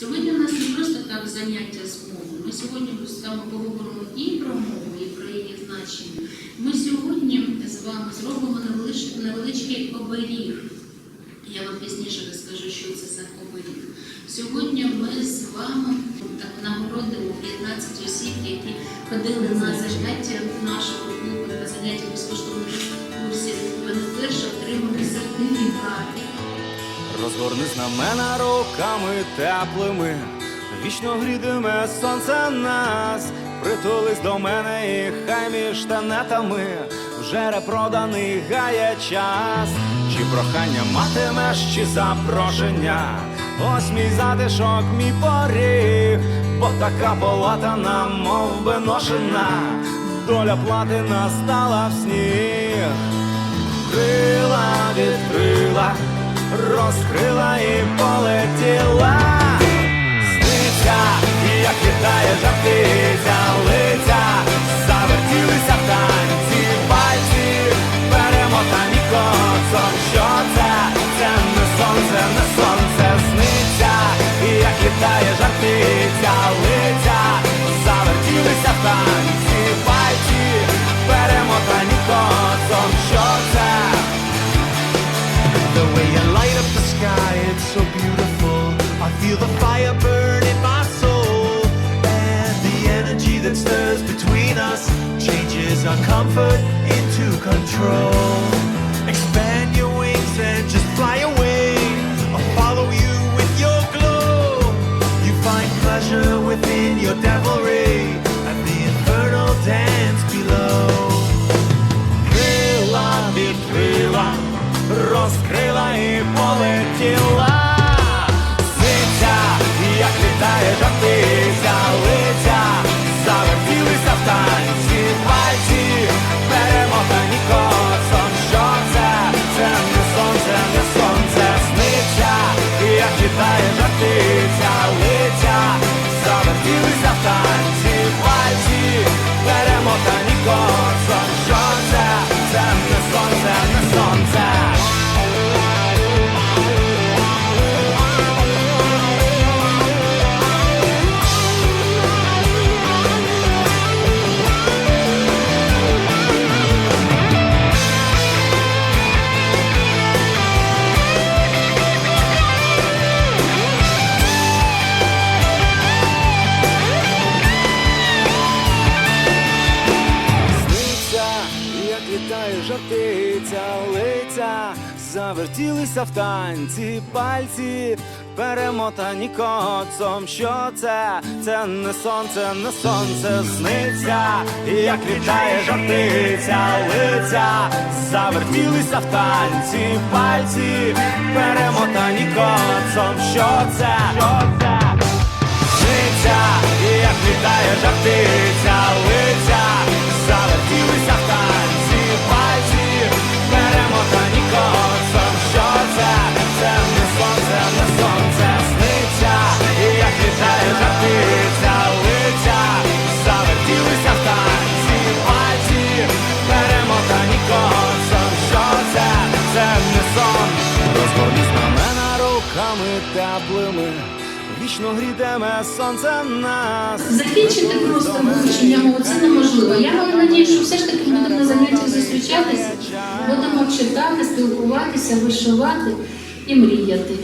Сьогодні у нас не просто так заняття з мовою. Ми сьогодні з вами поговоримо і про мову, і про її значення. Ми сьогодні з вами зробимо невеличкий оберіг. Я вам пізніше розкажу, що це за оберіг. Сьогодні ми з вами так, нагородимо 15 осіб, які ходили на заняття нашого клубу, на заняття Розгорни знамена руками теплими, вічно грідиме сонце нас, притулись до мене і хай між тенетами вже репроданий гає час. Чи прохання матимеш, чи запрошення? Ось мій затишок, мій поріг, бо така полатана, мов би ношена, доля плати настала в сніг крила відкрила, розкрила і полетіла. So beautiful. I feel the fire burn in my soul. And the energy that stirs between us changes our comfort into control. Expand your wings and just fly away. I'll follow you with your glow. You find pleasure within your devilry літає жартиця, лиця, завертілися в танці, пальці, перемотані коцом. Що це? Це не сонце, не сонце сниться, як літає жартиця, лиця, завертілися в танці, пальці, перемотані коцом. Що це? Руками теплими. Вічно грітиме сонце нас. Закінчити просто вивчення це неможливо. Я маю надію, що все ж таки будемо на заняттях зустрічатися, будемо читати, спілкуватися, вишивати і мріяти.